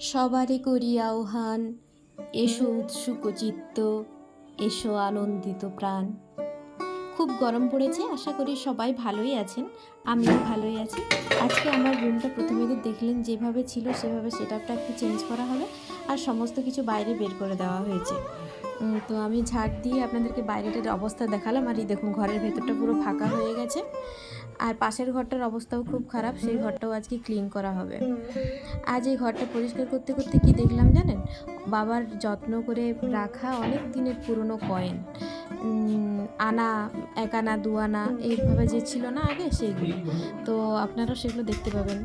সবারে করি আহ্বান, এসো উৎসুক চিত্ত, এসো আনন্দিত প্রাণ। খুব গরম পড়েছে, আশা করি সবাই ভালোই আছেন, আমিও ভালোই আছি। আজকে আমার রুমটা প্রথমে দেখলেন যেভাবে ছিল সেভাবে সেটা একটু চেঞ্জ করা হবে, আর সমস্ত কিছু বাইরে বের করে দেওয়া হয়েছে। তো আমি ঝাড় দিয়ে আপনাদেরকে বাইরেটার অবস্থা দেখালাম। আর এই দেখুন, ঘরের ভেতরটা পুরো ফাঁকা হয়ে গেছে। আর পাশের ঘরটার অবস্থাও খুব খারাপ, সেই ঘরটাও আজকে ক্লিন করা হবে। আজ এই ঘরটা পরিষ্কার করতে করতে কি দেখলাম জানেন? বাবার যত্ন করে রাখা অনেক দিনের পুরনো কয়েন আনা, এক আনা, দু আনা, এইভাবে যে ছিল না আগে, সেইগুলো। তো আপনারাও সেগুলো দেখতে পাবেন।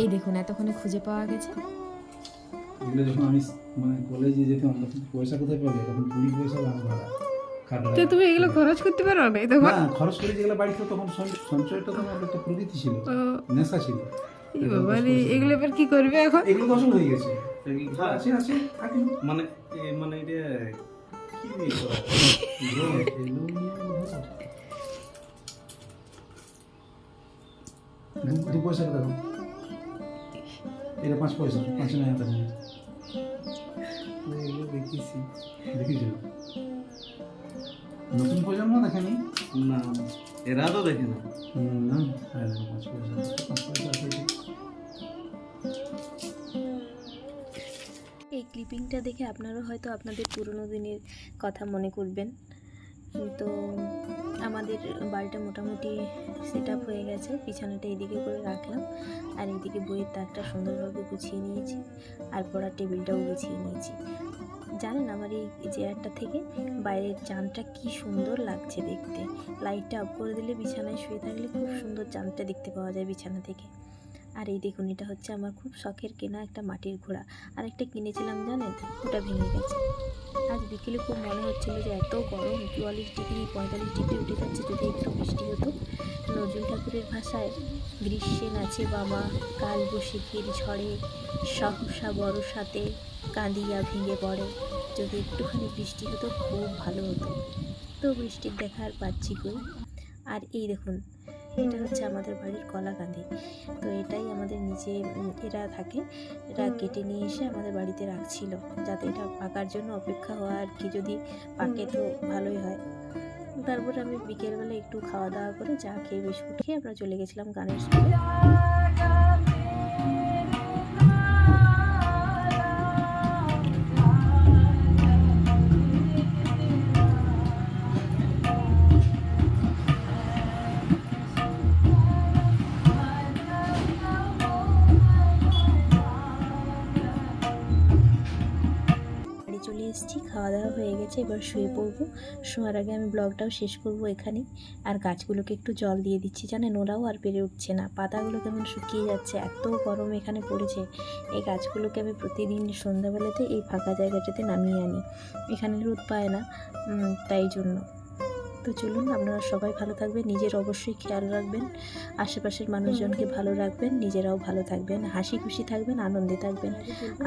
এই দেখুন, এতক্ষণে খুঁজে পাওয়া গেছে। এগুলো যখন আমি মানে কলেজে যেতাম তখন পয়সা কোথায় পাবে? তখন কুড়ি পয়সা দাম ভাড়া তো তুমি এগুলো খরচ করতে পারো না তোমার না খরচ করে যেগুলো বাড়িতে তখন সঞ্চ- সঞ্চয়টা তো আমার একটা প্রকৃতি ছিল নেশা ছিল। এই এগুলো এবার কি করবে এখন? এগুলো তো হয়ে গেছে। আছে আছে মানে মানে এটা কি। দু- পয়সা দেখো এটা পাঁচ পয়সা পাঁচ নয় তখন দেখেছি। নতুন প্রজন্ম দেখেনি? না। এরা তো দেখে না। না। হ্যাঁ পাঁচ পয়সা পাঁচ পয়সা এই ক্লিপিংটা দেখে আপনারাও হয়তো আপনাদের পুরনো দিনের কথা মনে করবেন। তো আমাদের বাড়িটা মোটামুটি সেট আপ হয়ে গেছে। বিছানাটা এদিকে করে রাখলাম। আর এইদিকে বইয়ের তাকটা সুন্দরভাবে গুছিয়ে নিয়েছি। আর পড়ার টেবিলটাও গুছিয়ে নিয়েছি। জানেন আমার এই চেয়ারটা থেকে বাইরের চানটা কি সুন্দর লাগছে দেখতে। লাইটটা অফ করে দিলে বিছানায় শুয়ে থাকলে খুব সুন্দর চানটা দেখতে পাওয়া যায় বিছানা থেকে। আর এই দেখুন, এটা হচ্ছে আমার খুব শখের কেনা একটা মাটির ঘোড়া। আর একটা কিনেছিলাম, জানেন? ওটা ভেঙে গেছে। আজ বিকেলে খুব মনে হচ্ছিল যে এত গরম, চুয়াল্লিশ ডিগ্রি, পঁয়তাল্লিশ ডিগ্রি উঠে যাচ্ছে যদি একটু বৃষ্টি হতো। নজরুল ঠাকুরের ভাষায় গ্রীষ্মে নাচে বামা কাল বসিকির ঝড়ে, সহসা বড় সাথে কাঁদিয়া ভেঙে পড়ে। যদি একটুখানি বৃষ্টি হতো, খুব ভালো হতো। তো বৃষ্টির দেখা আর পাচ্ছি কই? আর এই দেখুন এটা হচ্ছে আমাদের বাড়ির কলা কাঁদি তো এটাই আমাদের নিচে এরা থাকে। এরা কেটে নিয়ে এসে আমাদের বাড়িতে রাখছিল। যাতে এটা পাকার জন্য অপেক্ষা হওয়া আর কি যদি পাকে তো ভালোই হয়। তারপর আমি বিকেলবেলা একটু খাওয়া দাওয়া করে চা খেয়ে বিস্কুট খেয়ে আমরা চলে গেছিলাম গানের স্কুলে এসেছি খাওয়া দাওয়া হয়ে গেছে, এবার শুয়ে পড়ব। শোয়ার আগে আমি ব্লগটাও শেষ করব এখানে আর গাছগুলোকে একটু জল দিয়ে দিচ্ছি, জানেন ওরাও আর পেরে উঠছে না। পাতাগুলো কেমন শুকিয়ে যাচ্ছে, এত গরম এখানে পড়েছে। এই গাছগুলোকে আমি প্রতিদিন সন্ধ্যাবেলাতে এই ফাঁকা জায়গাটাতে নামিয়ে আনি। এখানে রোদ পায় না তাই জন্য। তো চলুন আপনারা সবাই ভালো থাকবেন নিজের অবশ্যই খেয়াল রাখবেন আশেপাশের মানুষজনকে ভালো রাখবেন নিজেরাও ভালো থাকবেন হাসি খুশি থাকবেন আনন্দে থাকবেন।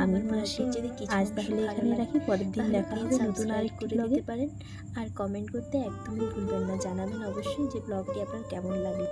আমি হাসি আজ তাহলে এখানে রাখি পরের দিন দেখা হবে নতুন আরেক করে দিতে পারেন আর কমেন্ট করতে একদমই ভুলবেন না জানাবেন অবশ্যই যে ব্লগটি আপনার কেমন লাগে